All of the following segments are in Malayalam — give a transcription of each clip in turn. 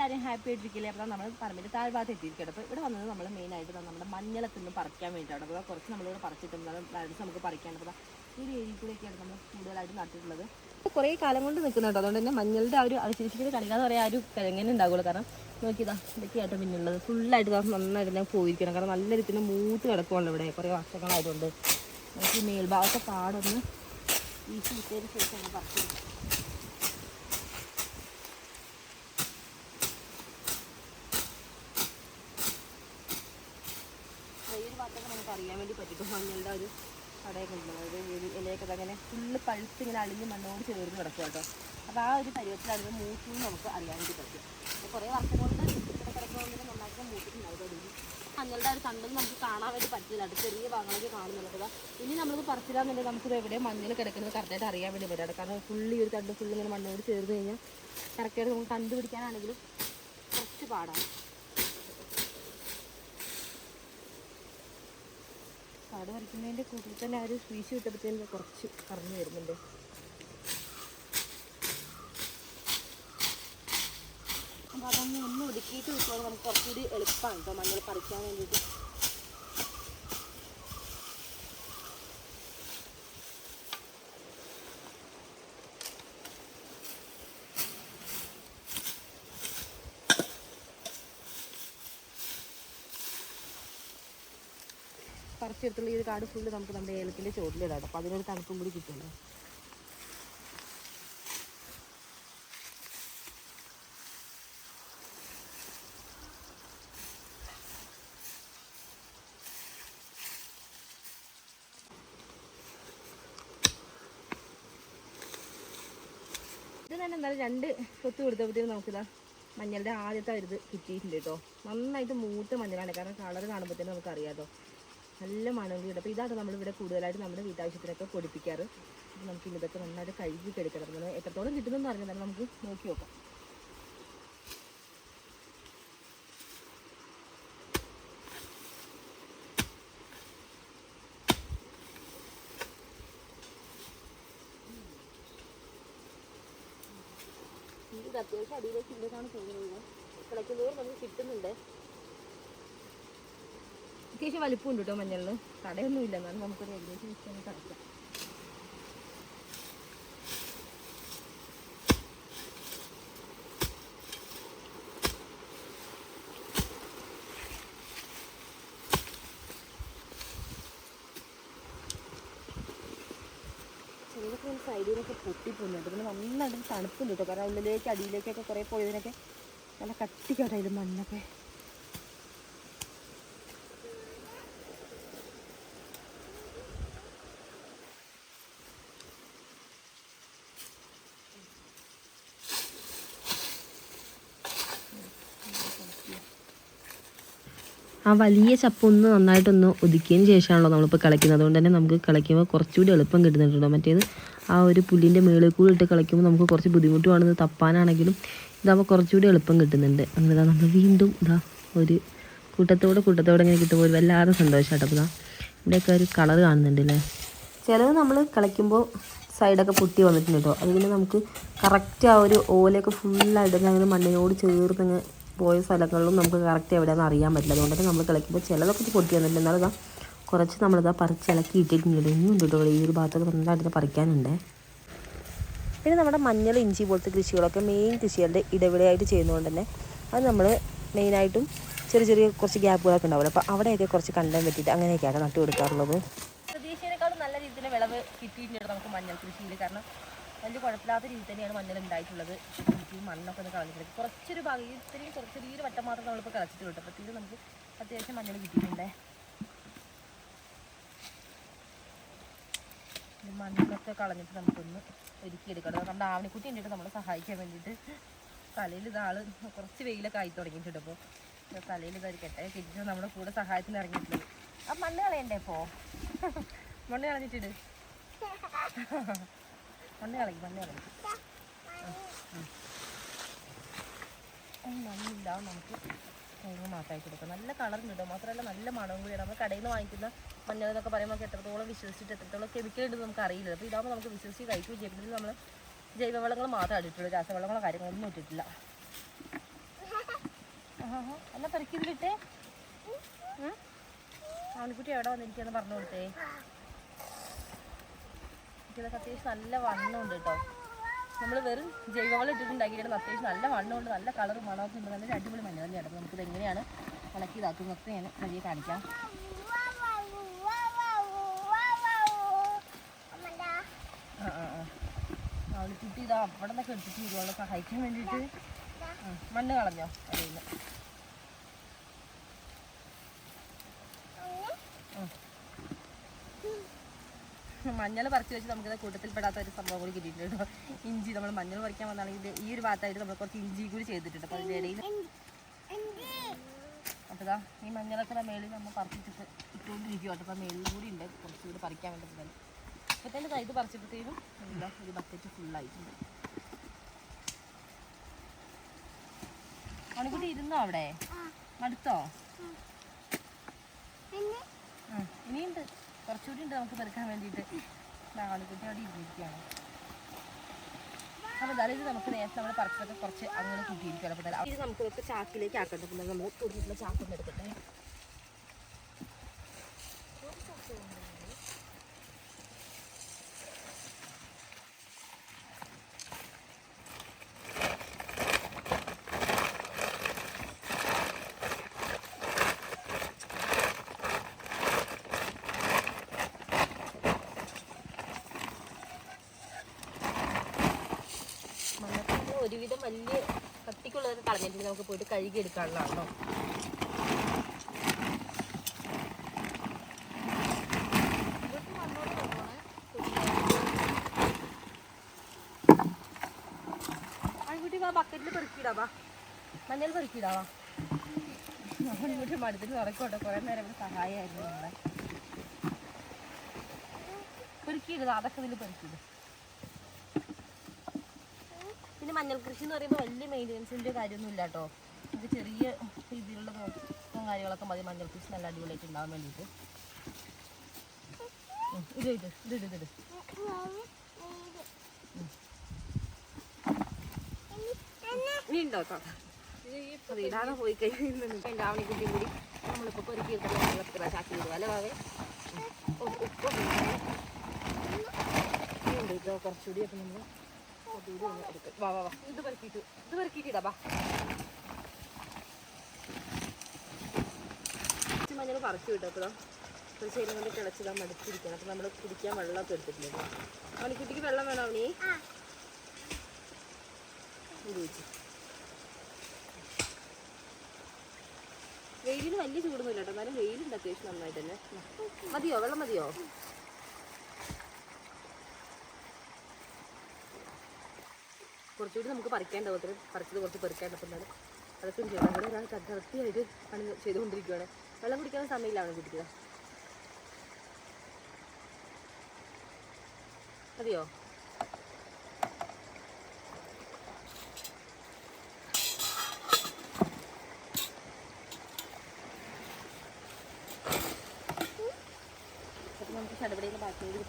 എല്ലാവരും ഹാപ്പി ആയിട്ടിരിക്കില്ലേ? അപ്പോൾ നമ്മൾ പറമ്പിന്റെ താഴ്ഭാഗത്ത് എത്തിയിരിക്കട്ടെ അപ്പോൾ ഇവിടെ വന്നത് നമ്മൾ മെയിനായിട്ട് നമ്മുടെ മഞ്ഞളൊക്കെ ഒന്ന് പറിക്കാൻ വേണ്ടിയിട്ടാണ്. അപ്പോൾ കുറച്ച് നമ്മളിവിടെ പറിച്ചിട്ടുണ്ട്. ബാലൻസ് നമുക്ക് പറിക്കാൻ അപ്പോൾ ഈ ഒരു ഏരിയ കൂടെയൊക്കെയാണ് നമ്മൾ കൂടുതലായിട്ട് നട്ടിട്ടുള്ളത്. കുറേ കാലം കൊണ്ട് നിൽക്കുന്നുണ്ട്. അതുകൊണ്ട് തന്നെ മഞ്ഞളുടെ ആ ഒരു അവശേഷിക്കുന്ന കളിക്കാന്ന് പറയാൻ ആ ഒരു കിഴങ്ങനെ ഉണ്ടാവുള്ളൂ കാരണം നോക്കിയതാ ഇതൊക്കെയായിട്ട് പിന്നുള്ളത് ഫുള്ളായിട്ട് നന്നായിട്ട് ഞാൻ പോയിരിക്കണം കാരണം നല്ല രീതിയിൽ മൂത്ത് കിടക്കുവാണ് ഇവിടെ കുറേ വർഷങ്ങളായതുകൊണ്ട്. നമുക്ക് മേൽഭാഗത്തെ പാടൊന്ന് ഈ വിട്ടതിന് ശേഷം പറിച്ചെടുക്കാം ഈ ഒരു നമുക്ക് വേണ്ടി പറ്റും മഞ്ഞളുടെ ഒരു കടയൊക്കെ ഉണ്ട്. അതായത് ഇല- ഇലയൊക്കെ അങ്ങനെ ഫുള്ള് പഴുത്ത് ഇങ്ങനെ അളിഞ്ഞ് മണ്ണോട് ചേർന്ന് കിടക്കും കേട്ടോ. അപ്പോൾ ആ ഒരു പരുവത്തിലാണ് മൂത്ത് നമുക്ക് അറിയാൻ വേണ്ടി പറ്റും. കുറേ വർഷം കൊണ്ട് ഇവിടെ കിടക്കുന്നതുകൊണ്ട് നന്നായിട്ട് മൂത്തിട്ടുണ്ടാവും മഞ്ഞളുടെ ഒരു കണ്ടൊന്നും നമുക്ക് കാണാൻ വേണ്ടി പറ്റില്ല. അത് ചെറിയ ഭാഗങ്ങളൊക്കെ കാണുന്നുള്ളത് ഇനി നമ്മളിത് പറിച്ചില്ലാന്നുണ്ടെങ്കിൽ നമുക്കിത് എവിടെ മഞ്ഞൾ കിടക്കുന്നത് കറക്റ്റായിട്ട് അറിയാൻ വേണ്ടി പറ്റും കാരണം ഫുള്ള് ഒരു തണ്ട് ഫുള്ള് ഇങ്ങനെ മണ്ണോട് ചേർന്ന് കഴിഞ്ഞാൽ കറക്റ്റായിട്ട് നമുക്ക് കണ്ടുപിടിക്കാനാണെങ്കിലും കുറച്ച് പാടാണ്. കാട് വരയ്ക്കുന്നതിന്റെ കൂട്ടത്തിൽ തന്നെ ആ ഒരു സ്പീഷ് വിട്ടപ്പോഴത്തേനും കുറച്ച് പറഞ്ഞു വരുന്നുണ്ട്. അപ്പോൾ അതൊന്ന് ഒന്ന് ഒതുക്കിയിട്ട് വിട്ടുകൊണ്ട് നമുക്ക് കുറച്ചുകൂടി എളുപ്പമാണ് കേട്ടോ മഞ്ഞൾ പറിക്കാൻ വേണ്ടിയിട്ട്. പറിച്ചെടുത്തുള്ള ഈ ഒരു കാട് ഫുള്ള് നമുക്ക് നമ്മുടെ ഏലത്തിന്റെ ചോട്ടിലിടാം. അപ്പോൾ അതിനൊരു തണുപ്പും കൂടി കിട്ടുമല്ലോ. ഇത് തന്നെ രണ്ട് കൊത്ത് കൊടുത്തപ്പോഴത്തേക്കും നമുക്കിതാ മഞ്ഞളുടെ ആദ്യത്തെ ഒരു കിട്ടിയിട്ടുണ്ട് കേട്ടോ. നന്നായിട്ട് മൂത്ത മഞ്ഞളാണ്. കാരണം കളർ കാണുമ്പോഴത്തേനും നമുക്ക് അറിയാമല്ലോ നല്ല മണം കൂടി അപ്പോൾ ഇതാണ് നമ്മളിവിടെ കൂടുതലായിട്ട് നമ്മുടെ വീട്ടാവശ്യത്തിനൊക്കെ പൊടിപ്പിക്കാറ് അപ്പോൾ നമുക്ക് ഇതൊക്കെ നന്നായിട്ട് കഴുകി എടുക്കണം നമ്മൾ എത്രത്തോളം കിട്ടുന്നു അറിഞ്ഞാൽ നമുക്ക് നോക്കി നോക്കാം. അത്യാവശ്യം അടിയിലേക്ക് ഇല്ലെന്നാണ് തോന്നുന്നത്. കിടക്കുന്നതോറും നമുക്ക് കിട്ടുന്നുണ്ട്. അത്യാവശ്യം വലിപ്പമുണ്ട് കേട്ടോ മഞ്ഞളിന്. കടയൊന്നും ഇല്ല എന്നാലും നമുക്കൊരു ഏകദേശം വിഷയം കിടക്കാം. ചിലതൊക്കെ സൈഡിലൊക്കെ പൊട്ടിപ്പോകുന്നുണ്ട് പിന്നെ നന്നായിട്ട് തണുപ്പുണ്ട് കേട്ടോ കാരണം ഉള്ളിലേക്ക് അടിയിലേക്കൊക്കെ കുറേ പോയതിനൊക്കെ നല്ല കട്ടിക്കടയിലും മണ്ണൊക്കെ ആ വലിയ ചപ്പ് ഒന്ന് നന്നായിട്ടൊന്ന് ഒതുക്കിയതിന് ശേഷമാണല്ലോ നമ്മളിപ്പോൾ കളിക്കുന്നത്. അതുകൊണ്ട് തന്നെ നമുക്ക് കളിക്കുമ്പോൾ കുറച്ചുകൂടി എളുപ്പം കിട്ടുന്നുണ്ടോ മറ്റേത് ആ ഒരു പുല്ലിന്റെ മേളിൽ കൂടി ഇട്ട് കളിക്കുമ്പോൾ നമുക്ക് കുറച്ച് ബുദ്ധിമുട്ടുമാണ് തപ്പാനാണെങ്കിലും ഇതാകുമ്പോൾ കുറച്ചുകൂടി എളുപ്പം കിട്ടുന്നുണ്ട്. അങ്ങനെ ഇതാ നമ്മൾ വീണ്ടും ഇതാ ഒരു കൂട്ടത്തോടെ കൂട്ടത്തോടെ ഇങ്ങനെ കിട്ടുമ്പോൾ ഒരു വല്ലാതെ സന്തോഷമായിട്ട് അപ്പോൾ ഇതാ ഇവിടെയൊക്കെ ഒരു കളർ കാണുന്നുണ്ട് അല്ലേ? ചിലത് നമ്മൾ കളിക്കുമ്പോൾ സൈഡൊക്കെ പൊട്ടി വന്നിട്ടുണ്ട് കേട്ടോ. അത് നമുക്ക് കറക്റ്റ് ആ ഒരു ഓലയൊക്കെ ഫുള്ളായിട്ട് അങ്ങനെ മണ്ണിനോട് ചേർന്ന് പോയ സ്ഥലങ്ങളിലും നമുക്ക് കറക്റ്റ് എവിടെയാണെന്ന് അറിയാൻ പറ്റില്ല. അതുകൊണ്ട് തന്നെ നമ്മൾ കളിക്കുമ്പോൾ ചിലതൊക്കെ ഇത് പൊട്ടി വന്നില്ല എന്നാലും ഇതാ കുറച്ച് നമ്മളിതാ പറിച്ച് ഇളക്കി ഇട്ടിട്ടുണ്ട് ഇനിയും ഉണ്ട് ഈ ഒരു ഭാഗത്തൊക്കെ നന്നായിട്ട് പറിക്കാനുണ്ട്. പിന്നെ നമ്മുടെ മഞ്ഞൾ ഇഞ്ചി പോലത്തെ കൃഷികളൊക്കെ മെയിൻ കൃഷികളുടെ ഇടവിളയായിട്ട് ചെയ്യുന്നതുകൊണ്ട് തന്നെ അത് നമ്മൾ മെയിനായിട്ടും ചെറിയ ചെറിയ കുറച്ച് ഗ്യാപ്പുകളൊക്കെ ഉണ്ടാവില്ല അപ്പോൾ അവിടെയൊക്കെ കുറച്ച് കണ്ടം വെട്ടിയിട്ട് അങ്ങനെയൊക്കെയാണ് നട്ടു കൊടുക്കാറുള്ളത് പ്രതീക്ഷയെക്കാളും നല്ല രീതിയിൽ വിളവ് കിട്ടിയിട്ടുണ്ട് നമുക്ക് മഞ്ഞൾ കൃഷിയിൽ. കാരണം വലിയ കുഴപ്പമില്ലാത്ത രീതിയിൽ തന്നെയാണ് മഞ്ഞൾ ഉണ്ടായിട്ടുള്ളത്. ഈ മണ്ണൊക്കെ ഒന്ന് കളഞ്ഞിട്ടുണ്ട് കുറച്ചൊരു ഭാഗം ഈ ഇത്രയും കുറച്ച് ചെറിയൊരു വട്ടം മാത്രം നമ്മളിപ്പോൾ കളച്ചിട്ടുണ്ട് അപ്പോൾ തീരെ നമുക്ക് അത്യാവശ്യം മഞ്ഞൾ കിട്ടിയിട്ടുണ്ട്. ഈ മണ്ണൊക്കെ കളഞ്ഞിട്ട് നമുക്കൊന്ന് ഒരുക്കിയെടുക്കണം നമ്മുടെ ആവണിക്കുട്ടി കണ്ടിട്ട് നമ്മളെ സഹായിക്കാൻ വേണ്ടിയിട്ട് തലയിൽ ഇതാൾ കുറച്ച് വെയിലൊക്കെ ആയി തുടങ്ങിയിട്ടുണ്ട് അപ്പോൾ തലയിൽ ഇതൊരു കെട്ടെ കെട്ടിട്ട് നമ്മുടെ കൂടെ സഹായത്തിന് ഇറങ്ങിയിട്ടുള്ളത് ആ മണ്ണ് കളയണ്ടേ ഇപ്പോൾ മണ്ണ് കളഞ്ഞിട്ടിട്. മണ്ണ് കളയും മണ്ണ് കളയും മണ്ണില്ല നമുക്ക് തേങ്ങ കൊടുക്കാം. നല്ല കളർ കിട്ടും. മാത്രമല്ല നല്ല മണവും കൂടിയാണ്. നമ്മൾ കടയിൽ നിന്ന് വാങ്ങിക്കുന്ന മഞ്ഞൾ എന്നൊക്കെ പറയുമ്പോൾ നമുക്ക് എത്രത്തോളം വിശ്വസിച്ചിട്ട് എത്രത്തോളം കെമിക്കൽ ഉണ്ടെന്ന് നമുക്ക് അറിയില്ല. അപ്പോൾ ഇതാകുമ്പോൾ നമുക്ക് വിശ്വസിച്ച് കഴിക്കുകയും ചെയ്യും. നമ്മൾ ജൈവവളങ്ങൾ മാത്രമേ ഇട്ടിട്ടുള്ളൂ. രാസവളങ്ങളോ കാര്യങ്ങളൊന്നും ഇട്ടിട്ടില്ല. അല്ല പെറുക്കിതിലിട്ടേ ആൺകുട്ടി എവിടെ വന്നിരിക്കുകയെന്ന് പറഞ്ഞു കൊടുത്തേ? ഇതൊക്കെ അത്യാവശ്യം നല്ല വണ്ണമുണ്ട് കേട്ടോ. നമ്മൾ വെറും ജൈവവളം ഇട്ടിട്ടുണ്ടാക്കിയിട്ട് അത്യാവശ്യം നല്ല വണ്ണമുണ്ട് നല്ല കളറും മണമൊക്കെ ഉണ്ട്. നല്ല അടിപൊളി മഞ്ഞ തന്നെയാണ് നമുക്കിത് എങ്ങനെയാണ് ഉണക്കി ഇതാക്കുന്നതൊക്കെ ഞാൻ വഴിയെ കാണിക്കാം. അവൾ കുട്ടി ഇതാ അവിടെ നിന്നൊക്കെ എടുത്തിട്ട് ഇതുപോലെ സഹായിക്കാൻ വേണ്ടിയിട്ട്. മണ്ണ് കളഞ്ഞോ? അറിയില്ല മഞ്ഞൾ പറിച്ച് വെച്ച് നമുക്കിത് കൂട്ടത്തിൽപ്പെടാത്ത ഒരു സംഭവം കൂടി കിട്ടിയിട്ടുണ്ട് കേട്ടോ. ഇഞ്ചി നമ്മൾ മഞ്ഞൾ പറിക്കാൻ വന്നാണെങ്കിൽ ഈ ഒരു ഭാഗത്തായിട്ട് നമ്മൾ കുറച്ച് ഇഞ്ചി കൂടി ചെയ്തിട്ടുണ്ട് അപ്പോൾ അതിന്റെ ഇടയിൽ. അപ്പോൾ ഇതാ ഈ മഞ്ഞളൊക്കെ മേളിൽ നമ്മൾ പറിച്ചിട്ട് ഇട്ടുകൊണ്ടിരിക്കും കേട്ടോ അപ്പോൾ മേളിൽ കൂടി ഉണ്ട്. കുറച്ചുകൂടി പറിക്കാൻ വേണ്ടി തന്നെ അപ്പോൾ തന്നെ ഇത് പറിച്ചപ്പോഴത്തേനും എന്താ ഒരു ബക്കറ്റ് ഫുള്ളായിട്ടുണ്ട് മണിക്കുട്ടി ഇരുന്നോ അവിടെ? അടുത്തോ ഇനിയുണ്ട്. കുറച്ചുകൂടി ഉണ്ട് നമുക്ക് പെറുക്കാൻ വേണ്ടിയിട്ട്. മണിക്കുട്ടി അവിടെ ഇരുന്നിരിക്കുകയാണ്. അപ്പോൾ ഇത് നമുക്ക് നേരത്തെ നമ്മൾ പറിച്ചതൊക്കെ കുറച്ച് അങ്ങനെ കൂട്ടിയിരിക്കുകയാണ്. അപ്പോൾ ഇത് നമുക്ക് ചാക്കിലേക്ക് ആക്കട്ടെ. നമ്മൾ കൂട്ടിയിട്ടുള്ള ചാക്കൊന്നും എടുക്കട്ടെ മണ്ണൊക്കെ ഒരുവിധം വലിയ കട്ടിക്കുള്ളതൊക്കെ കളഞ്ഞിട്ട് നമുക്ക് പോയിട്ട് കഴുകി എടുക്കാനുള്ളതാണോ ബക്കറ്റിൽ പെറുക്കിയിടാവാ മഞ്ഞൾ പെറുക്കിയിടാവാ ആൺകുട്ടി മടുത്തിട്ട് നടക്കോട്ടെ കുറേ നേരം ഇവിടെ സഹായമായിരുന്നു നമ്മളെ പെറുക്കിയിടുക അതൊക്കെ ഇതിൽ പെറുക്കിയിടും പിന്നെ മഞ്ഞൾ കൃഷി എന്ന് പറയുമ്പോൾ വലിയ മെയിന്റെനൻസിന്റെ കാര്യമൊന്നും ഇല്ല കേട്ടോ ഇത് ചെറിയ രീതിയിലുള്ള നോക്കും കാര്യങ്ങളൊക്കെ മതി. മഞ്ഞൾ കൃഷി നല്ല അടിപൊളിയായിട്ട് ഉണ്ടാവാൻ വേണ്ടിയിട്ട്. ഇത് ഇത് ഇത് ഇത് ഇത് ഇനി ഉണ്ടോ ഇടാതെ പോയി കഴിഞ്ഞാൽ എന്റെ കുട്ടി കൂടി നമ്മളിപ്പോൾ പെറുക്കി എടുക്കുന്ന ചാക്കി വിടുക അല്ലേ വാവേ ഉപ്പ് ഉണ്ട് ഇതോ കുറച്ചുകൂടി അപ്പം നമ്മൾ ഇത് മഞ്ഞൾ പറിച്ചു അപ്പോൾ ഒരു ശരി കൊണ്ട് കിളച്ചിടാൻ മടുത്തിരിക്കണം നമ്മൾ കുടിക്കാൻ വെള്ളമൊക്കെ എടുത്തിട്ടില്ല മണിക്കുട്ടിക്ക് വെള്ളം വേണോ അവനി വെയിലിന് വലിയ ചൂടൊന്നുമില്ല കേട്ടോ. എന്നാലും വെയിലുണ്ട് അത്യാവശ്യം നന്നായിട്ട് തന്നെ. മതിയോ? വെള്ളം മതിയോ? കുറച്ചുകൂടി നമുക്ക് പറിക്കാണ്ടാവും അത്ര പറിച്ചത് കുറച്ച് പെറുക്കാണ്ടപ്പോൾ എന്നാലും അതൊക്കെ ചെയ്യണം അവിടെ ഒരാൾ കടർത്തിയായിട്ട് പണി ചെയ്തുകൊണ്ടിരിക്കുകയാണ് വെള്ളം കുടിക്കാൻ സമയമില്ലാണ് കുടിക്കുക അപ്പം നമുക്ക് ചടപടിയിൽ ബാക്കി കൂടി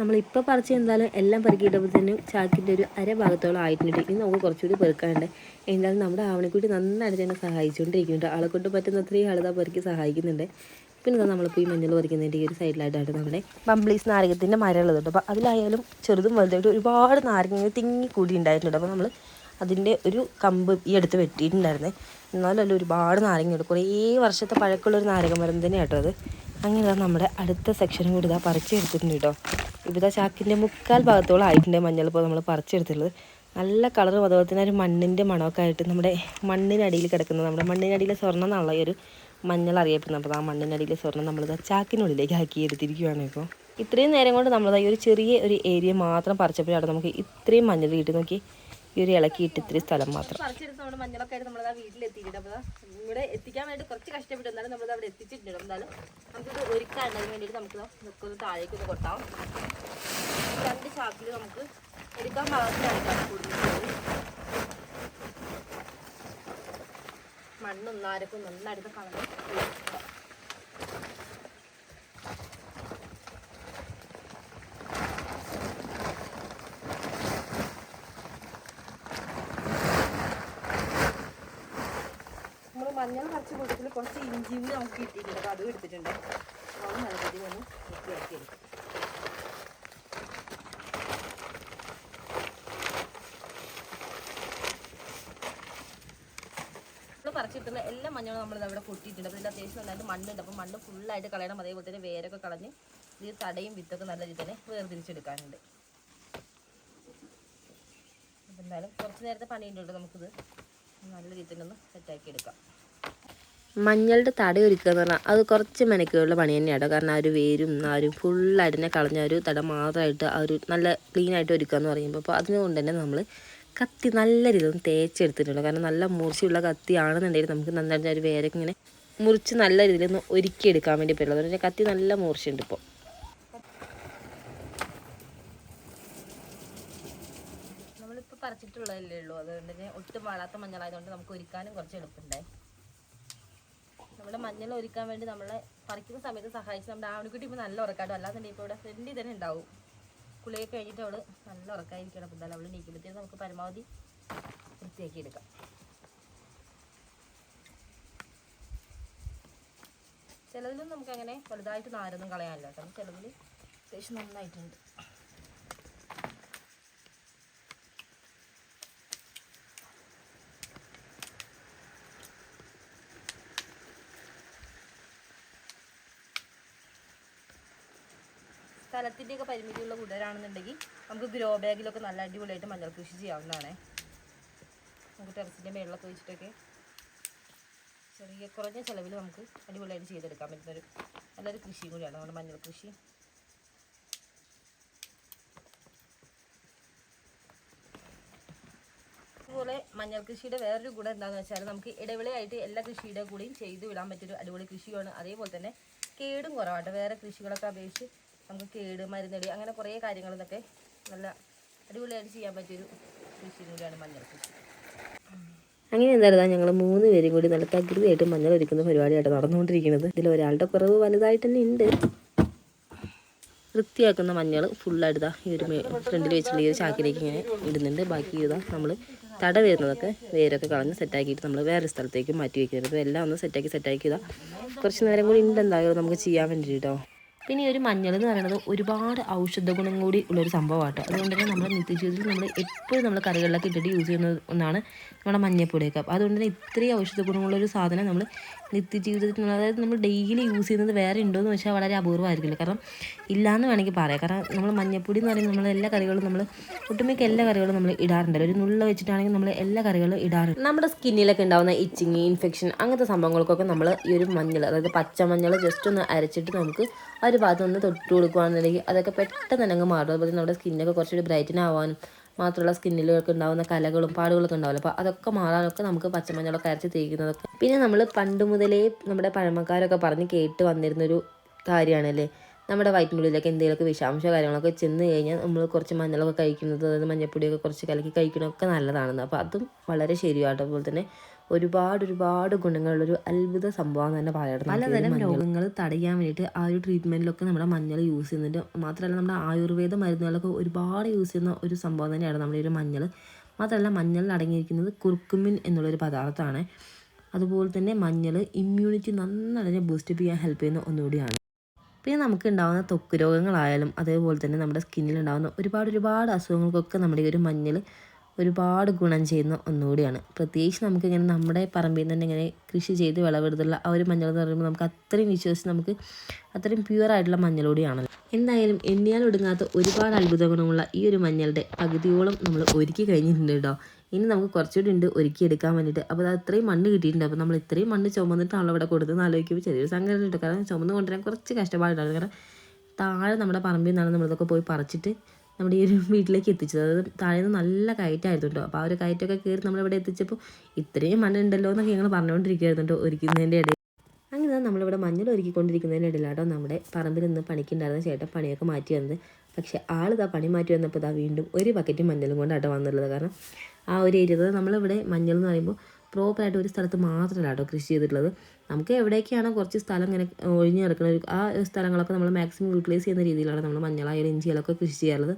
നമ്മളിപ്പോൾ പറിച്ച് എന്തായാലും എല്ലാം പെറുക്കിയിട്ടപ്പോൾ തന്നെ ചാക്കിന്റെ ഒരു അര ഭാഗത്തോളം ആയിട്ടുണ്ട്. ഇനി നമുക്ക് കുറച്ചുകൂടി പെറുക്കാനുണ്ട്. എന്തായാലും നമ്മുടെ ആവണിക്കുട്ടി നന്നായിട്ട് തന്നെ സഹായിച്ചുകൊണ്ടിരിക്കുന്നുണ്ട് ആളെ കൊണ്ട് പറ്റുന്ന അത്രയും ആളിതാ പെറുക്കി സഹായിക്കുന്നുണ്ട്. പിന്നെ നമ്മളിപ്പോൾ ഈ മഞ്ഞൾ പറിക്കുന്നതിന്റെ ഈ ഒരു സൈഡിലായിട്ടാണ് നമ്മുടെ ബംബ്ലീസ് നാരകത്തിന്റെ മരമുള്ളത് കേട്ടോ. അപ്പോൾ അതിലായാലും ചെറുതും വലുതായിട്ട് ഒരുപാട് നാരങ്ങ തിങ്ങി കൂടി ഉണ്ടായിട്ടുണ്ട്. അപ്പോൾ നമ്മൾ അതിന്റെ ഒരു കമ്പ് ഈ അടുത്ത് വെട്ടിയിട്ടുണ്ടായിരുന്നേ. എന്നാലും അല്ല ഒരുപാട് നാരങ്ങയുണ്ട് കുറേ വർഷത്തെ പഴക്കമുള്ളൊരു നാരക മരം തന്നെയാട്ടോ അത്. അങ്ങനെ ദാ നമ്മുടെ അടുത്ത സെക്ഷനും കൂടി ഇതാ പറിച്ചെടുത്തിട്ടുണ്ട് കേട്ടോ. ഇവിടെ ചാക്കിന്റെ മുക്കാൽ ഭാഗത്തോളം ആയിട്ടുണ്ട് മഞ്ഞൾ ഇപ്പോൾ നമ്മൾ പറിച്ചെടുത്തിട്ടുള്ളത്. നല്ല കളറും അതുപോലെ തന്നെ ഒരു മണ്ണിന്റെ മണമൊക്കെ ആയിട്ട് നമ്മുടെ മണ്ണിനടിയിൽ കിടക്കുന്നത്. നമ്മുടെ മണ്ണിനടിയിലെ സ്വർണം എന്നുള്ള ഒരു മഞ്ഞൾ അറിയപ്പെടുന്നത്. അപ്പോൾ ആ മണ്ണിനടിയിലെ സ്വർണം നമ്മളിത് ചാക്കിനുള്ളിലേക്ക് ആക്കി എടുത്തിരിക്കുകയാണ് ഇപ്പോൾ. ഇത്രയും നേരം കൊണ്ട് നമ്മൾ ഈ ഒരു ചെറിയ ഒരു ഏരിയ മാത്രം പറിച്ചപ്പോഴാണ് നമുക്ക് ഇത്രയും മഞ്ഞൾ കിട്ടി. നോക്കി ഈ ഒരു ഇളക്കിയിട്ട് ഇത്രയും സ്ഥലം മാത്രം. മഞ്ഞളൊക്കെ ആയിട്ട് നമ്മളത് വീട്ടിലെത്തിയിട്ടുണ്ട്. അപ്പോൾ ഇവിടെ എത്തിക്കാൻ വേണ്ടി കുറച്ച് കഷ്ടപ്പെട്ടു എന്നാലും നമ്മളത് അവിടെ എത്തിച്ചിട്ടുണ്ട്. എന്തായാലും നമുക്കിത് ഒരുക്കാനുള്ളതിന് വേണ്ടിയിട്ട് നമുക്ക് നമുക്കൊന്ന് താഴേക്ക് ഒന്ന് കൊട്ടാം. രണ്ട് ചാക്കിൽ നമുക്ക് എടുക്കാൻ പാകത്തിലാണ് കൂടുതൽ മണ്ണൊന്നാരൊക്കെ നന്നായിട്ട് കളഞ്ഞ് മഞ്ഞൾ കുറച്ച് കൂട്ടത്തിൽ കുറച്ച് ഇഞ്ചിയും കൂടി നമുക്ക് കിട്ടിയിട്ടുണ്ട്. അപ്പോൾ അതും എടുത്തിട്ടുണ്ട്. അത് നല്ല രീതിയിൽ ഒന്ന് വൃത്തിയാക്കി പറിച്ചിട്ടുള്ള എല്ലാ മഞ്ഞളും നമ്മൾ അവിടെ കൊട്ടിയിട്ടുണ്ട് അപ്പോൾ ഇതിന്റെ അത്യാവശ്യം നന്നായിട്ട് മണ്ണുണ്ട്. അപ്പോൾ മണ്ണ് ഫുള്ളായിട്ട് കളയണം. അതേപോലെ തന്നെ വേരൊക്കെ കളഞ്ഞ് ഈ തടയും വിത്തൊക്കെ നല്ല രീതിയിൽ തന്നെ വേർതിരിച്ചെടുക്കാനുണ്ട്. അപ്പോൾ എന്തായാലും കുറച്ച് നേരത്തെ പണിയുണ്ട് നമുക്കിത്. നല്ല രീതിയിൽ ഒന്ന് സെറ്റാക്കി എടുക്കാം. മഞ്ഞളുടെ തട ഒരുക്കുക എന്ന് പറഞ്ഞാൽ അത് കുറച്ച് മെനക്കുള്ള പണി തന്നെയാണ് കാരണം ആ ഒരു വേരും നാരും ഫുൾ തന്നെ കളഞ്ഞ ഒരു തട മാത്രമായിട്ട് ആ ഒരു നല്ല ക്ലീനായിട്ട് ഒരുക്കുക എന്ന് പറയുമ്പോൾ അപ്പോൾ അതുകൊണ്ട് തന്നെ നമ്മൾ കത്തി നല്ല രീതിയിൽ തേച്ചെടുത്തിട്ടുണ്ട്. കാരണം നല്ല മൂർച്ചയുള്ള കത്തിയാണെന്നുണ്ടെങ്കിൽ നമുക്ക് നന്നായിട്ട് ആ ഒരു വേരൊക്കെ ഇങ്ങനെ മുറിച്ച് നല്ല രീതിയിൽ ഒന്ന് ഒരുക്കിയെടുക്കാൻ വേണ്ടി പറ്റുള്ളൂ. അതുകൊണ്ട് കത്തി നല്ല മൂർച്ചയുണ്ട് ഇപ്പോൾ നമ്മളിപ്പോൾ പറിച്ചിട്ടുള്ളതല്ലേ ഉള്ളൂ. അതുകൊണ്ട് തന്നെ ഒട്ടും വാടാത്ത മഞ്ഞളായതുകൊണ്ട് നമുക്ക് ഒരുക്കാനും കുറച്ച് എളുപ്പമുണ്ടായി. നമ്മുടെ മഞ്ഞൾ ഒരുക്കാൻ വേണ്ടി നമ്മളെ പറിക്കുന്ന സമയത്ത് സഹായിച്ച് നമ്മുടെ ആവണിക്കുട്ടി ഇപ്പോൾ നല്ല ഉറക്കാട്ടോ. അല്ലാതെ ഇപ്പോൾ ഇവിടെ ഫ്രണ്ടിൽ തന്നെ ഉണ്ടാവും. കുളിയൊക്കെ കഴിഞ്ഞിട്ട് അവൾ നല്ല ഉറക്കായിരിക്കണം അപ്പോൾ എന്തായാലും അവൾ നീക്കുമ്പോഴത്തേക്ക് നമുക്ക് പരമാവധി വൃത്തിയാക്കി എടുക്കാം. ചിലതിലും നമുക്ക് അങ്ങനെ വലുതായിട്ട് നാരൊന്നും കളയാനില്ല കേട്ടോ. ചിലതിൽ അത്യാവശ്യം നന്നായിട്ടുണ്ട്. സ്ഥലത്തിന്റെയൊക്കെ പരിമിതിയുള്ള കൂട്ടരാണെന്നുണ്ടെങ്കിൽ നമുക്ക് ഗ്രോ ബാഗിലൊക്കെ നല്ല അടിപൊളിയായിട്ട് മഞ്ഞൾ കൃഷി ചെയ്യാവുന്നതാണ്. നമുക്ക് ടെറസിന്റെ മേളിലൊക്കെ വെച്ചിട്ടൊക്കെ ചെറിയ കുറഞ്ഞ ചിലവിൽ നമുക്ക് അടിപൊളിയായിട്ട് ചെയ്തെടുക്കാൻ പറ്റുന്നൊരു നല്ലൊരു കൃഷിയും കൂടിയാണ് നമ്മുടെ മഞ്ഞൾ കൃഷി. അതുപോലെ മഞ്ഞൾ കൃഷിയുടെ വേറൊരു ഗുണം എന്താണെന്ന് വെച്ചാൽ നമുക്ക് ഇടവിളയായിട്ട് എല്ലാ കൃഷിയുടെ കൂടിയും ചെയ്തു വിടാൻ പറ്റിയൊരു അടിപൊളി കൃഷിയാണ് അതേപോലെ തന്നെ കേടും കുറവാട്ടോ വേറെ കൃഷികളൊക്കെ അപേക്ഷിച്ച് നമുക്ക് കേട് മരുന്നടി അങ്ങനെ കുറേ കാര്യങ്ങളിലൊക്കെ നല്ല അടിപൊളിയായിട്ട് ചെയ്യാൻ പറ്റിയൊരു കൃഷി കൂടിയാണ് മഞ്ഞൾ കൃഷി. അങ്ങനെ എന്തായാലും ഞങ്ങൾ മൂന്ന് പേരും കൂടി നല്ല തകൃതിയായിട്ട് മഞ്ഞൾ ഒരുക്കുന്ന പരിപാടിയായിട്ട് നടന്നുകൊണ്ടിരിക്കുന്നത്. ഇതിൽ ഒരാളുടെ കുറവ് വലുതായിട്ട് തന്നെ ഉണ്ട്. വൃത്തിയാക്കുന്ന മഞ്ഞൾ ഫുള്ളായിട്ട് ഇതാ ഈ ഒരു ഫ്രണ്ടിൽ വെച്ചിട്ടുള്ള ഈ ഒരു ചാക്കിലേക്ക് ഇങ്ങനെ ഇടുന്നുണ്ട്. ബാക്കി ഇതാ നമ്മൾ തട വരുന്നതൊക്കെ വേരൊക്കെ കളഞ്ഞ് സെറ്റാക്കിയിട്ട് നമ്മൾ വേറെ സ്ഥലത്തേക്ക് മാറ്റി വയ്ക്കുന്നത് എല്ലാം ഒന്ന് സെറ്റാക്കി സെറ്റാക്കി ഇതാ കുറച്ച് നേരം കൂടി ഉണ്ട് എന്തായാലും നമുക്ക് ചെയ്യാൻ വേണ്ടിയിട്ട് പിന്നെ ഈ ഒരു മഞ്ഞൾ എന്ന് പറയുന്നത് ഒരുപാട് ഔഷധ ഗുണം കൂടി ഉള്ളൊരു സംഭവമാട്ടോ. അതുകൊണ്ട് തന്നെ നമ്മുടെ നിത്യജീവിതത്തിൽ നമ്മൾ എപ്പോഴും നമ്മൾ കറികളിലൊക്കെ ഇട്ടിട്ട് യൂസ് ചെയ്യുന്ന ഒന്നാണ് നമ്മുടെ മഞ്ഞപ്പൊടിയൊക്കെ അതുകൊണ്ട് തന്നെ ഇത്രയും ഔഷധ ഗുണമുള്ളൊരു സാധനം നമ്മൾ നിത്യജീവിതത്തിൽ അതായത് നമ്മൾ ഡെയിലി യൂസ് ചെയ്യുന്നത് വേറെ ഉണ്ടോ എന്ന് വെച്ചാൽ വളരെ അപൂർവമായിരിക്കില്ല. കാരണം ഇല്ലയെന്ന് വേണമെങ്കിൽ പറയാം. കാരണം നമ്മൾ മഞ്ഞപ്പൊടി എന്ന് പറയുന്നത് നമ്മൾ എല്ലാ കറികളും നമ്മൾ ഒട്ടുമിക്ക എല്ലാ കറികളും നമ്മൾ ഇടാറുണ്ടല്ലോ. ഒരു നുള്ള വെച്ചിട്ടാണെങ്കിൽ നമ്മൾ എല്ലാ കറികളും ഇടാറുണ്ട്. നമ്മുടെ സ്കിന്നിലൊക്കെ ഉണ്ടാകുന്ന ഇച്ചിങ് ഇൻഫെക്ഷൻ അങ്ങനത്തെ സംഭവങ്ങൾക്കൊക്കെ നമ്മൾ ഈ ഒരു മഞ്ഞൾ അതായത് പച്ച മഞ്ഞൾ ജസ്റ്റ് ഒന്ന് അരച്ചിട്ട് നമുക്ക് ആ ഒരു ഭാഗത്ത് ഒന്ന് തൊട്ട് കൊടുക്കുകയാണെന്നുണ്ടെങ്കിൽ അതൊക്കെ പെട്ടെന്ന് തന്നെ അങ്ങ് മാറും. അതുപോലെ നമ്മുടെ സ്കിന്നൊക്കെ കുറച്ചുകൂടി ബ്രൈറ്റൻ ആവാനും മാത്രമുള്ള സ്കിന്നിലൊക്കെ ഉണ്ടാകുന്ന കലകളും പാടുകളൊക്കെ ഉണ്ടാവില്ല. അപ്പോൾ അതൊക്കെ മാറാനൊക്കെ നമുക്ക് പച്ചമഞ്ഞളൊക്കെ അരച്ച് തേക്കുന്നതൊക്കെ. പിന്നെ നമ്മൾ പണ്ട് മുതലേ നമ്മുടെ പഴമക്കാരൊക്കെ പറഞ്ഞ് കേട്ട് വന്നിരുന്നൊരു കാര്യമാണല്ലേ നമ്മുടെ വയറ്റിനുള്ളിലൊക്കെ എന്തെങ്കിലുമൊക്കെ വിഷാംശ കാര്യങ്ങളൊക്കെ ചെന്ന് കഴിഞ്ഞാൽ നമ്മൾ കുറച്ച് മഞ്ഞളൊക്കെ കഴിക്കുന്നത് അതായത് മഞ്ഞപ്പൊടിയൊക്കെ കുറച്ച് കലക്കി കഴിക്കണമൊക്കെ നല്ലതാണെന്ന്. അപ്പോൾ അതും വളരെ ശരിയാട്ടോ. അതുപോലെ തന്നെ ഒരുപാട് ഒരുപാട് ഗുണങ്ങളുള്ളൊരു അത്ഭുത സംഭവം തന്നെ പറയണം പലതരം രോഗങ്ങൾ തടയാൻ വേണ്ടിയിട്ട് ആ ഒരു ട്രീറ്റ്മെന്റിലൊക്കെ നമ്മുടെ മഞ്ഞൾ യൂസ് ചെയ്യുന്നുണ്ട്. മാത്രമല്ല നമ്മുടെ ആയുർവേദ മരുന്നുകളൊക്കെ ഒരുപാട് യൂസ് ചെയ്യുന്ന ഒരു സംഭവം തന്നെയാണ് നമ്മുടെ ഈ ഒരു മഞ്ഞൾ. മാത്രമല്ല മഞ്ഞളിൽ അടങ്ങിയിരിക്കുന്നത് കുർക്കുമിൻ എന്നുള്ളൊരു പദാർത്ഥമാണ്. അതുപോലെ തന്നെ മഞ്ഞൾ ഇമ്മ്യൂണിറ്റി നന്നായിട്ട് ബൂസ്റ്റ് ചെയ്യാൻ ഹെൽപ്പ് ചെയ്യുന്ന ഒന്നുകൂടിയാണ്. പിന്നെ നമുക്ക് ഉണ്ടാകുന്ന ത്വക്ക് രോഗങ്ങളായാലും അതേപോലെ തന്നെ നമ്മുടെ സ്കിന്നിൽ ഉണ്ടാകുന്ന ഒരുപാട് ഒരുപാട് അസുഖങ്ങൾക്കൊക്കെ നമ്മുടെ ഈ ഒരു മഞ്ഞൾ ഒരുപാട് ഗുണം ചെയ്യുന്ന ഒന്നുകൂടിയാണ്. പ്രത്യേകിച്ച് നമുക്കിങ്ങനെ നമ്മുടെ പറമ്പിൽ നിന്ന് തന്നെ ഇങ്ങനെ കൃഷി ചെയ്ത് വിളവെടുത്തുള്ള ആ ഒരു മഞ്ഞൾ എന്ന് പറയുമ്പോൾ നമുക്ക് അത്രയും വിശ്വസിച്ച് നമുക്ക് അത്രയും പ്യുവർ ആയിട്ടുള്ള മഞ്ഞളൂടിയാണല്ലോ എന്തായാലും എണ്ണിയാൽ ഒടുങ്ങാത്ത ഒരുപാട് അത്ഭുത ഗുണമുള്ള ഈ ഒരു മഞ്ഞളുടെ പകുതിയോളം നമ്മൾ ഒരുക്കി കഴിഞ്ഞിട്ടുണ്ട് കേട്ടോ. ഇനി നമുക്ക് കുറച്ചുകൂടി ഉണ്ട് ഒരുക്കി എടുക്കാൻ വേണ്ടിയിട്ട്. അപ്പോൾ അത് അത്രയും മണ്ണ് കിട്ടിയിട്ടുണ്ട്. അപ്പോൾ നമ്മൾ ഇത്രയും മണ്ണ് ചുമന്നിട്ടാണല്ലോ ഇവിടെ കൊടുത്തെന്ന് ആലോചിക്കുമ്പോൾ ചെറിയൊരു സങ്കടം ഉണ്ട്. കാരണം ചുമന്ന് കൊണ്ടുവരാൻ കുറച്ച് കഷ്ടപ്പാടുണ്ടായിരുന്നു. കാരണം താഴെ നമ്മുടെ പറമ്പിൽ നിന്നാണ് നമ്മളിതൊക്കെ പോയി പറിച്ചിട്ട് നമ്മുടെ ഈ ഒരു വീട്ടിലേക്ക് എത്തിച്ചത്. താഴെ നിന്ന് നല്ല കയറ്റായിരുന്നു കേട്ടോ അപ്പോൾ ആ ഒരു കയറ്റമൊക്കെ കയറി നമ്മളിവിടെ എത്തിച്ചപ്പോൾ ഇത്രയും മണ്ണുണ്ടല്ലോ എന്നൊക്കെ ഞങ്ങൾ പറഞ്ഞുകൊണ്ടിരിക്കുകയായിരുന്നു കേട്ടോ ഒരുക്കുന്നതിന്റെ ഇടയിൽ. അങ്ങനെ നമ്മളിവിടെ മഞ്ഞൾ ഒരുക്കിക്കൊണ്ടിരിക്കുന്നതിന്റെ ഇടയിലാട്ടോ നമ്മുടെ പറമ്പിൽ നിന്ന് പണിക്കുണ്ടായിരുന്ന ചേട്ടൻ പണിയൊക്കെ മാറ്റി വന്നത്. പക്ഷേ ആളിതാ പണി മാറ്റി വന്നപ്പോൾ ഇതാ വീണ്ടും ഒരു ബക്കറ്റ് മഞ്ഞളും കൊണ്ടാട്ടോ വന്നുള്ളത് കാരണം ആ ഒരു ഏരിയ നമ്മളിവിടെ മഞ്ഞൾ എന്ന് പറയുമ്പോൾ പ്രോപ്പറായിട്ട് ഒരു സ്ഥലത്ത് മാത്രമല്ല കേട്ടോ കൃഷി ചെയ്തിട്ടുള്ളത്. നമുക്ക് എവിടേക്കാണോ കുറച്ച് സ്ഥലം ഇങ്ങനെ ഒഴിഞ്ഞു കിടക്കുന്നത് ആ സ്ഥലങ്ങളൊക്കെ നമ്മൾ മാക്സിമം യൂട്ടിലൈസ് ചെയ്യുന്ന രീതിയിലാണ് നമ്മൾ മഞ്ഞളായാലും ഇഞ്ചിയാലൊക്കെ കൃഷി ചെയ്യാറുള്ളത്.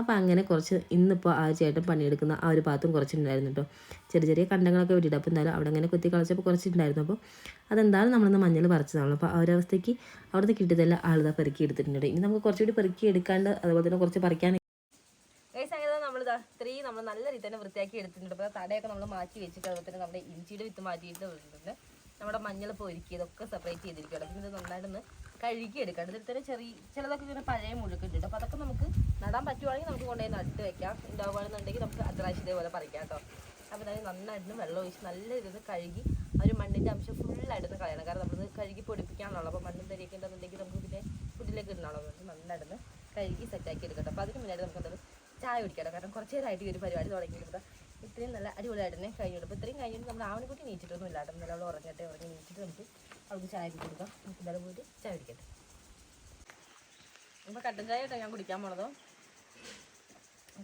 അപ്പോൾ അങ്ങനെ കുറച്ച് ഇന്നിപ്പോൾ ആ ചേട്ടൻ പണിയെടുക്കുന്ന ആ ഒരു ഭാഗത്തും കുറച്ചുണ്ടായിരുന്നു കേട്ടോ ചെറിയ ചെറിയ കണ്ടങ്ങളൊക്കെ വിട്ടിട്ട് അപ്പോൾ എന്തായാലും അവിടെ അങ്ങനെ കുത്തി കളിച്ചപ്പോൾ കുറച്ചുണ്ടായിരുന്നു അപ്പോൾ അതെന്തായാലും നമ്മളിന്ന് മഞ്ഞൾ പറിച്ചതാണ്. അപ്പോൾ ആ ഒരു അവസ്ഥയ്ക്ക് അവിടുന്ന് കിട്ടിയതെല്ലാം ആളിതാ പെറുക്കി എടുത്തിട്ടുണ്ട് ഇനി നമുക്ക് കുറച്ചുകൂടി പെറുക്കി എടുക്കാണ്ട് അതുപോലെ തന്നെ കുറച്ച് പറിക്കാൻ നമ്മൾ ഇത്രയും നമ്മൾ നല്ല രീതിയിൽ തന്നെ വൃത്തിയാക്കി എടുത്തിട്ടുണ്ട്. അപ്പോൾ തടയൊക്കെ നമ്മൾ മാറ്റി വെച്ചിട്ട് അതുപോലെ തന്നെ നമ്മുടെ ഇഞ്ചിയുടെ വിത്ത് മാറ്റിയിട്ട് വെച്ചിട്ടുണ്ട്. നമ്മുടെ മഞ്ഞൾ പൊരിക്കിയതൊക്കെ സെപ്പറേറ്റ് ചെയ്തിരിക്കുകയാണ്. പിന്നെ ഇത് നന്നായിട്ടൊന്ന് കഴുകി എടുക്കണം ഇതിൽ തന്നെ ചെറിയ ചിലതൊക്കെ ഇങ്ങനെ പഴയ മുഴുക്കുണ്ട് അപ്പോൾ അതൊക്കെ നമുക്ക് നടാൻ പറ്റുവാണെങ്കിൽ നമുക്ക് കൊണ്ടുപോയി നട്ട് വെക്കാം. ഉണ്ടാവുകയാണെന്നുണ്ടെങ്കിൽ നമുക്ക് അത്രാവശ്യം ഇതേപോലെ പറിക്കാം കേട്ടോ. അപ്പോൾ തന്നെ നന്നായിട്ട് വെള്ളം ഒഴിച്ച് നല്ല രീതിയിൽ കഴുകി ഒരു മണ്ണിന്റെ അംശം ഫുള്ളായിട്ട് കളയണം. കാരണം നമ്മളിത് കഴുകി പൊടിപ്പിക്കാനുള്ളൂ അപ്പോൾ മണ്ണും തരിയൊക്കെ ഉണ്ടെന്നുണ്ടെങ്കിൽ നമുക്ക് പിന്നെ ഫുഡിലേക്ക് ഇടണമല്ലോ. അതുകൊണ്ട് നന്നായിട്ട് കഴുകി സെറ്റാക്കി എടുക്കട്ടെ. അപ്പോൾ അതിന് മുന്നായിട്ട് നമുക്ക് എന്തായാലും ചായ കുടിക്കണം കാരണം കുറച്ച് നേരമായിട്ട് ഈ ഒരു പരിപാടി തുടങ്ങിയിട്ട് ഇത്രയും നല്ല അടിപൊളിയായിട്ട് കഴിഞ്ഞു അപ്പോൾ ഇത്രയും കഴിഞ്ഞിട്ട് നമ്മൾ ആവണിക്കുട്ടി നീച്ചിട്ടൊന്നും ഇല്ല കേട്ടോ. എന്നാലും അവൾ ഉറങ്ങട്ടെ ഉറങ്ങി നീച്ചിട്ട് നമുക്ക് അവൾക്ക് ചായ കുടി കൊടുക്കാം. നമുക്ക് നല്ല പോയിട്ട് ചായ കുടിക്കട്ടെ. അപ്പോൾ കട്ടൻ ചായ കേട്ടോ ഞാൻ കുടിക്കാൻ പോണതോ.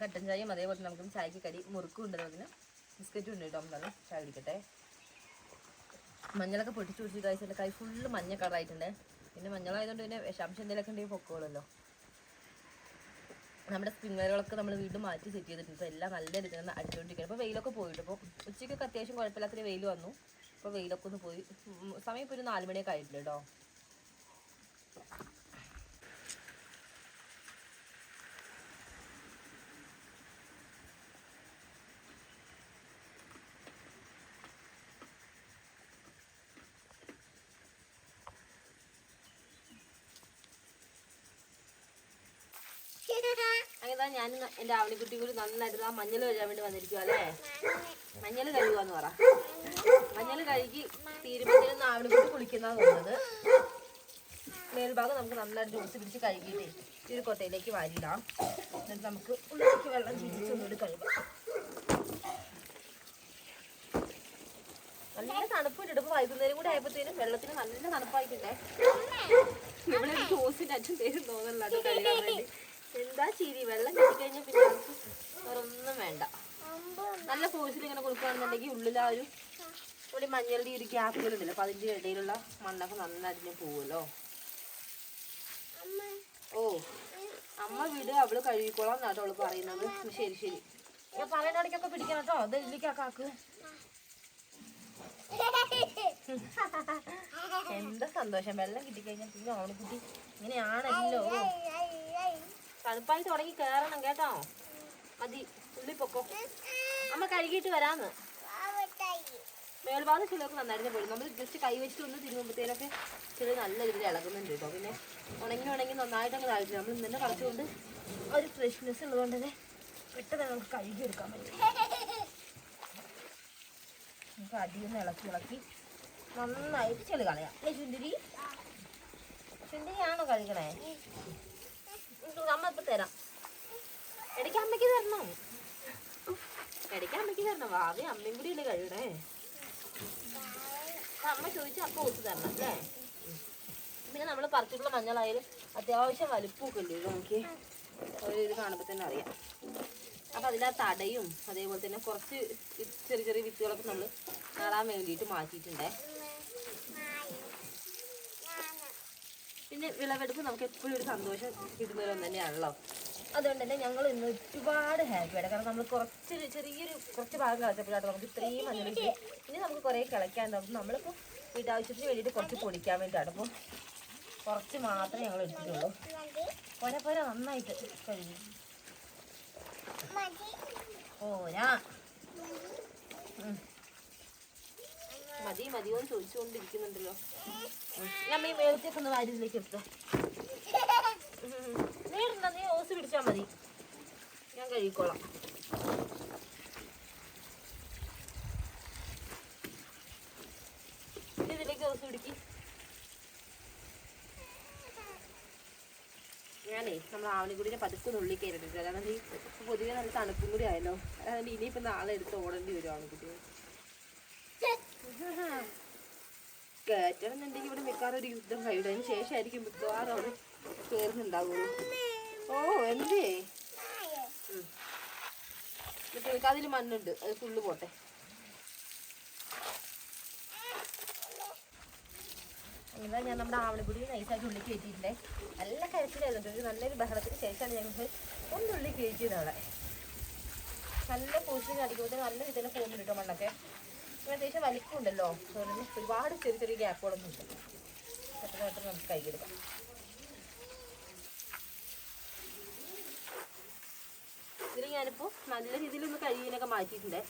കട്ടൻ ചായയും അതേപോലെ നമുക്ക് ചായക്ക് കടി മുറുക്കും ഉണ്ട് അതിന്. ബിസ്ക്കറ്റും ഉണ്ട് കേട്ടോ നമ്മൾ ചായ കുടിക്കട്ടെ. മഞ്ഞളൊക്കെ പൊട്ടിച്ചു കുടിച്ചിട്ട് കഴിച്ചിട്ട് കൈ ഫുള്ള് മഞ്ഞ കളറായിട്ടുണ്ട് പിന്നെ മഞ്ഞളായതുകൊണ്ട് പിന്നെ വിഷാംശം എന്തെങ്കിലുമൊക്കെ ഉണ്ടെങ്കിൽ പൊക്കോളല്ലോ നമ്മുടെ സ്പ്രിങ്ങറുകളൊക്കെ നമ്മൾ വീണ്ടും മാറ്റി സെറ്റ് ചെയ്തിട്ടുണ്ട്. ഇപ്പോൾ എല്ലാം നല്ല രീതിയിൽ നിന്ന് അടിച്ചുകൊണ്ടിരിക്കുകയാണ് അപ്പോൾ വെയിലൊക്കെ പോയിട്ട് ഇപ്പോൾ ഉച്ചയ്ക്കൊക്കെ അത്യാവശ്യം കുഴപ്പമില്ലാത്തൊരു വെയിൽ വന്നു. അപ്പോൾ വെയിലൊക്കെ ഒന്ന് പോയി. സമയം ഇപ്പോൾ ഒരു നാല് മണിയൊക്കെ ആയിട്ടുണ്ട് കേട്ടോ. അങ്ങനെ ഞാൻ എന്റെ ആവണിക്കുട്ടി കൂടി നന്നായിട്ട് ആ മഞ്ഞൾ കഴുകാൻ വേണ്ടി വന്നിരിക്കുക അല്ലേ? മഞ്ഞൾ കഴുകുകയെന്ന് പറ. മഞ്ഞൾ കഴുകി തീരുമാനിച്ചിരുന്ന ആവണിക്കുട്ടി കുളിക്കുന്നതാണ് തോന്നുന്നത്. മേൽഭാഗം നമുക്ക് നന്നായിട്ട് ജ്യൂസ് പിടിച്ച് കഴുകിയിട്ട് ഈ ഒരു കൊട്ടയിലേക്ക് വാരിയിടാം. എന്നിട്ട് നമുക്ക് ഉള്ളിലേക്ക് വെള്ളം ചീറ്റിച്ച് ഒന്നുകൂടി കഴുകാം. നല്ല തണുപ്പ് ഇപ്പൊ വൈകുന്നേരം കൂടെ ആയപ്പോഴത്തേനും വെള്ളത്തിന് നല്ല തണുപ്പായിട്ടില്ലേ ഇവിടെ ജ്യൂസിന്റെ അച്ഛൻ തരും തോന്നുന്നില്ല അത് വേണ്ടി. എന്താ ചിരി? വെള്ളം കിട്ടിക്കഴിഞ്ഞാൽ പിന്നെ നമുക്ക് ഒന്നും വേണ്ട. നല്ല ഫോഴ്സിൽ ഇങ്ങനെ കൊടുക്കുകയാണെന്നുണ്ടെങ്കിൽ ഉള്ളിൽ ആ ഒരു ഇവിടെ മഞ്ഞളുടെ ഈ ഒരു ഗ്യാപ്പുകളുണ്ടല്ലോ അപ്പൊ അതിന്റെ ഇടയിലുള്ള മണ്ണൊക്കെ നന്നായിട്ട് പോവല്ലോ. പോവുമല്ലോ ഓ അമ്മ വീട്. അവൾ കഴുകിക്കോളാം എന്നാട്ടോ അവൾ പറയുന്നത്. ശരി ശരി. ഞാൻ പറയുന്ന ഇടയ്ക്കൊക്കെ പിടിക്കണം കേട്ടോ. അത് എന്താ സന്തോഷം? വെള്ളം കിട്ടിക്കഴിഞ്ഞാൽ പിന്നെ ഓണക്കുട്ടി ഇങ്ങനെയാണല്ലോ. തണുപ്പായി തുടങ്ങി കേറണം കേട്ടോ. മതി ഉള്ളി പൊക്കോ. അമ്മ കഴുകിയിട്ട് വരാന്ന്. മേൽഭാഗം ചിലർക്ക് നന്നായിരുന്നു പോയി നമ്മൾ ജസ്റ്റ് കൈ വെച്ചിട്ട് ഒന്ന് തിരുമ്പുമ്പോഴത്തേനൊക്കെ ചില നല്ല രീതിയിൽ ഇളകുന്നുണ്ട് കേട്ടോ. പിന്നെ ഉണങ്ങി ഉണങ്ങി നന്നായിട്ട് അങ്ങ് താഴ്ച നമ്മൾ ഇന്നെ കളച്ചുകൊണ്ട് ഒരു ഫ്രഷ്നെസ് ഉള്ളതുകൊണ്ട് തന്നെ പെട്ടെന്ന് നമുക്ക് കഴുകി എടുക്കാൻ പറ്റും. നമുക്ക് അടിയൊന്ന് ഇളക്കി ഇളക്കി നന്നായിട്ട് ചെളി കളയാം. ചുന്തിരി ചുന്തിരിയാണോ കഴുകണേ? അമ്മ ഇപ്പൊ തരാം. ഇടയ്ക്ക് അമ്മയ്ക്ക് തരണം. ഇടയ്ക്ക് അമ്മയ്ക്ക് തരണം. ഭാവി അമ്മയും കൂടി ഇല്ല കഴിയണേ? അമ്മ ചോദിച്ചാൽ അപ്പൊ ഒത്തു തരണം അല്ലേ? പിന്നെ നമ്മൾ പറിച്ചിട്ടുള്ള മഞ്ഞളായാലും അത്യാവശ്യം വലിപ്പമൊക്കെ ഉണ്ട്. നോക്കി ഒരു ഇത് കാണുമ്പോൾ തന്നെ അറിയാം. അപ്പം അതിനകത്ത് അടയും അതേപോലെ തന്നെ കുറച്ച് ചെറിയ ചെറിയ വിത്തുകളൊക്കെ നമ്മൾ നടാൻ വേണ്ടിയിട്ട് മാറ്റിയിട്ടുണ്ടേ. പിന്നെ വിളവെടുപ്പ് നമുക്ക് എപ്പോഴും ഒരു സന്തോഷം കിട്ടുന്നവരൊന്നും തന്നെയാണല്ലോ. അതുകൊണ്ട് തന്നെ ഞങ്ങൾ ഇന്ന് ഒരുപാട് ഹാപ്പിയാണ് കാരണം നമ്മൾ കുറച്ച് ചെറിയൊരു കുറച്ച് ഭാഗം കളച്ചപ്പോഴാണ് നമുക്ക് ഇത്രയും അങ്ങനെ ഇനി നമുക്ക് കുറേ കളയ്ക്കാനുണ്ടാവും നമ്മളിപ്പോൾ വീട്ടാവശ്യത്തിന് വേണ്ടിയിട്ട് കുറച്ച് പൊടിക്കാൻ വേണ്ടിയിട്ടാണ്. അപ്പോൾ കുറച്ച് മാത്രമേ ഞങ്ങൾ എടുത്തിട്ടുള്ളൂ. പോരാ പോരാ നന്നായിട്ട് കഴുകി. പോരാ. മതി മതിയോ ചോദിച്ചുകൊണ്ടിരിക്കുന്നുണ്ടല്ലോ. നമ്മൾ ഈ ഒന്ന് എടുത്തോ. നീ ഓസ് പിടിച്ചാൽ മതി. ഞാൻ ഇതിലേക്ക് ഓസ് പിടിക്ക്. ആവണിക്കുടിനെ പതുക്കെ നുള്ളി കയറിയിട്ടുണ്ട് കാരണം ഈ പൊതുവെ നല്ല തണുപ്പും കൂടി ആയല്ലോ. അതുകൊണ്ട് ഇനിയിപ്പോൾ നാളെ എടുത്ത് ഓടേണ്ടി വരും കയറ്റണമെന്നുണ്ടെങ്കിൽ ഇവിടെ മിക്കവാറും ഒരു യുദ്ധം കഴിയും. അതിന് ശേഷമായിരിക്കും മിക്കവാറും അവിടെ കയറുന്നുണ്ടാവുള്ളൂ. ഓ എന്തേ. എന്നിട്ട് അതിൽ മണ്ണുണ്ട്. അത് ഫുള്ള് പോട്ടെ. ഇതാ ഞാൻ നമ്മുടെ ആവണിക്കുടി നൈസായിട്ട് ഉള്ളിൽ കയറ്റിയിട്ടില്ലേ നല്ല കരച്ചിലായിരുന്നു. ഒരു നല്ലൊരു ബഹളത്തിന് ശേഷമാണ് ഞങ്ങൾ ഒന്ന് ഉള്ളി കയറ്റിയത് അവിടെ. നല്ല പോസ്റ്റിങ് അടിക്കുമ്പോൾ നല്ല രീതിയിൽ പോകുന്നുണ്ട് കേട്ടോ മണ്ണൊക്കെ. അത്യാവശ്യം വലിപ്പമുണ്ടല്ലോ. അതുകൊണ്ട് ഒരുപാട് ചെറിയ ചെറിയ ഗ്യാപ്പുകളൊന്നും ഉണ്ട് പെട്ടെന്ന് പെട്ടെന്ന് നമുക്ക് കൈയെടുക്കാം ഇതിൽ ഞാനിപ്പോൾ നല്ല രീതിയിലൊന്ന് കഴുകിനൊക്കെ മാറ്റിയിട്ടുണ്ട്.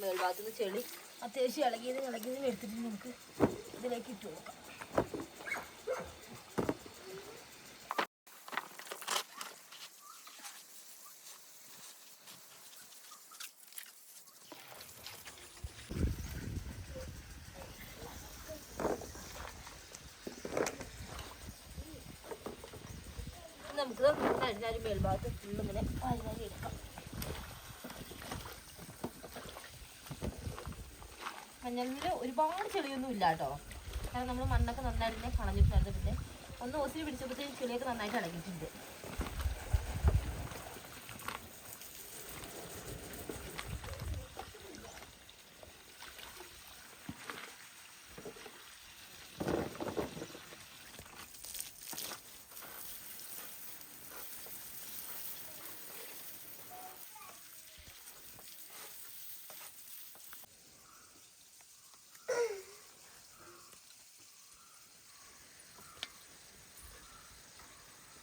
മേൽഭാഗത്തുനിന്ന് ചെളി അത്യാവശ്യം ഇളകിയത് ഇളകിയതും എടുത്തിട്ട് നമുക്ക് ഇതിലേക്ക് ഇട്ട് കൊടുക്കാം നമുക്ക് കഴിഞ്ഞാൽ മേൽഭാഗത്ത് ഫുള്ളും ഇങ്ങനെ വാരി എടുക്കാം. മഞ്ഞളിൽ ഒരുപാട് ചെളിയൊന്നും ഇല്ല കേട്ടോ. കാരണം നമ്മൾ മണ്ണൊക്കെ നന്നായിട്ട് കളഞ്ഞിട്ടുണ്ടായിരുന്നു പിന്നെ ഒന്ന് ഓസിൽ പിടിച്ചപ്പോഴത്തേക്കും ചെളിയൊക്കെ നന്നായിട്ട് ഇളകിയിട്ടുണ്ട്.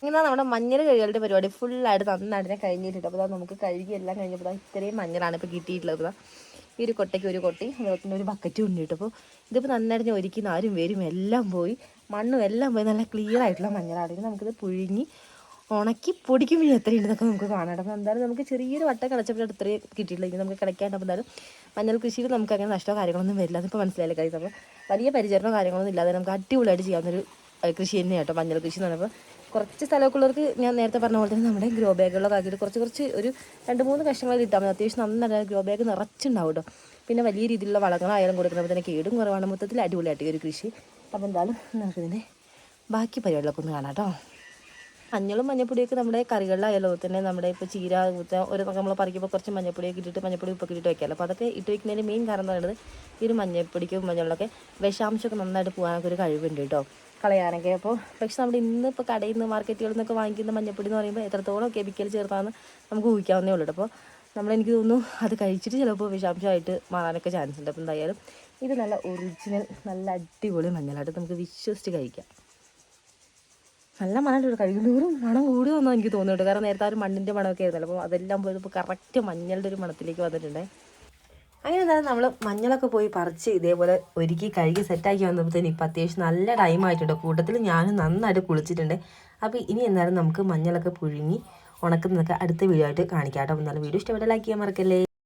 ഇങ്ങനെ നമ്മുടെ മഞ്ഞൾ കഴുകലിന്റെ പരിപാടി ഫുള്ളായിട്ട് നന്നായിട്ട് ഞാൻ കഴിഞ്ഞിട്ടുണ്ട്. അപ്പോൾ നമുക്ക് കഴുകി എല്ലാം കഴിഞ്ഞപ്പോൾ ഇത്രയും മഞ്ഞളാണ് ഇപ്പോൾ കിട്ടിയിട്ടുള്ളത്. ഈ ഒരു കൊട്ടയ്ക്ക് ഒരു കൊട്ടി അതുപോലെ ഒരു ബക്കറ്റ് ഉണ്ട് അപ്പോൾ ഇതിപ്പോൾ നന്നായിട്ട് ഞാൻ ഒരുക്കി നാരും വേരും എല്ലാം പോയി. മണ്ണും എല്ലാം പോയി. നല്ല ക്ലിയർ ആയിട്ടുള്ള മഞ്ഞളാണ്. ഇനി നമുക്കിത് പുഴുങ്ങി ഉണക്കി പൊടിക്കുമ്പോൾ എത്രയുണ്ടെന്നൊക്കെ നമുക്ക് കാണാം അപ്പോൾ എന്തായാലും നമുക്ക് ചെറിയൊരു വട്ട കിടച്ചപ്പോൾ ഇത്രയും കിട്ടിയിട്ടില്ല ഇനി നമുക്ക് കിടക്കാണ്ട് എന്തായാലും മഞ്ഞൾ കൃഷിയിൽ നമുക്ക് അങ്ങനെ നഷ്ടമോ കാര്യങ്ങളൊന്നും വരില്ല. അതിപ്പോൾ മനസ്സിലായില്ല കാര്യം അപ്പോൾ വലിയ പരിചരണമോ കാര്യങ്ങളൊന്നും ഇല്ലാതെ നമുക്ക് അടിപൊളിയായിട്ട് ചെയ്യാവുന്നൊരു കൃഷി തന്നെയാണ് കേട്ടോ മഞ്ഞൾ കൃഷി എന്ന് പറയുമ്പോൾ കുറച്ച് സ്ഥലമൊക്കെ ഉള്ളവർക്ക് ഞാൻ നേരത്തെ പറഞ്ഞ പോലെ തന്നെ നമ്മുടെ ഗ്രോ ബാഗുകളൊക്കെ ആക്കിയിട്ട് കുറച്ച് കുറച്ച് ഒരു രണ്ട് മൂന്ന് കഷ്ണങ്ങൾ ഇട്ടാൽ മതി. അത്യാവശ്യം നന്നായിട്ട് ഗ്രോ ബാഗ് നിറച്ചുണ്ടാവും കേട്ടോ പിന്നെ വലിയ രീതിയിലുള്ള വളങ്ങളായാലും കൊടുക്കുമ്പോൾ തന്നെ കേടും കുറവാണ്. മൊത്തത്തിൽ അടിപൊളിയായിട്ട് ഒരു കൃഷി. അപ്പോൾ എന്തായാലും നമുക്കിതിന്റെ ബാക്കി പരിപാടികളൊക്കെ ഒന്ന് കാണാം കേട്ടോ മഞ്ഞളും മഞ്ഞപ്പൊടിയൊക്കെ നമ്മുടെ കറികളിലായാലോ തന്നെ നമ്മുടെ ഇപ്പോൾ ചീര കൂത്ത ഒരു നമ്മൾ പറിക്കുമ്പോൾ കുറച്ച് മഞ്ഞപ്പൊടിയൊക്കെ ഇട്ടിട്ട് മഞ്ഞപ്പൊടി ഉപ്പൊക്കെ ഇട്ടിട്ട് വെക്കാമല്ലോ. അപ്പോൾ അതൊക്കെ ഇട്ട് വയ്ക്കുന്നതിന്റെ മെയിൻ കാരണം എന്ന് പറയുന്നത് ഈ ഒരു മഞ്ഞപ്പൊടിക്കും മഞ്ഞളിലൊക്കെ വിഷാംശമൊക്കെ നന്നായിട്ട് പോകാനൊക്കെ ഒരു കഴിവുണ്ട് കേട്ടോ കളയാനൊക്കെ. അപ്പോൾ പക്ഷെ നമ്മൾ ഇന്ന് ഇപ്പോൾ കടയിൽ നിന്ന് മാർക്കറ്റുകളിൽ നിന്നൊക്കെ വാങ്ങിക്കുന്ന മഞ്ഞപ്പൊടി എന്ന് പറയുമ്പോൾ എത്രത്തോളം കെമിക്കൽ ചേർത്താന്ന് നമുക്ക് ഊഹിക്കാവുന്നേ ഉള്ളൂ. അപ്പോൾ നമ്മൾ എനിക്ക് തോന്നുന്നു അത് കഴിച്ചിട്ട് ചിലപ്പോൾ വിഷാംശമായിട്ട് മാറാനൊക്കെ ചാൻസ് ഉണ്ട്. അപ്പോൾ എന്തായാലും ഇത് നല്ല ഒറിജിനൽ നല്ല അടിപൊളി മഞ്ഞളായിട്ട് നമുക്ക് വിശ്വസിച്ച് കഴിക്കാം. നല്ല മണമുണ്ട് കഴിക്കുന്നവരും മണം കൂടി വന്നോ എനിക്ക് തോന്നുന്നുണ്ട് കാരണം നേരത്തെ ആ ഒരു മണ്ണിന്റെ മണമൊക്കെ ആയിരുന്നല്ലോ. അപ്പോൾ അതെല്ലാം പോയത് ഇപ്പോൾ കറക്റ്റ് മഞ്ഞളുടെ ഒരു മണത്തിലേക്ക് വന്നിട്ടുണ്ടേ. അങ്ങനെ എന്തായാലും നമ്മൾ മഞ്ഞളൊക്കെ പോയി പറിച്ച് ഇതേപോലെ ഒരുക്കി കഴുകി സെറ്റാക്കി വന്നപ്പോഴത്തേന് ഇപ്പം അത്യാവശ്യം നല്ല ടൈം ആയിട്ടുണ്ട്. കൂട്ടത്തിൽ ഞാനും നന്നായിട്ട് കുളിച്ചിട്ടുണ്ട്. അപ്പോൾ ഇനി എന്തായാലും നമുക്ക് മഞ്ഞളൊക്കെ പുഴുങ്ങി ഉണക്കുന്നതൊക്കെ അടുത്ത വീഡിയോ ആയിട്ട് കാണിക്കാം കേട്ടോ. അപ്പോൾ വീഡിയോ ഇഷ്ടപ്പെട്ട ലൈക്ക് ചെയ്യാൻ മറക്കല്ലേ.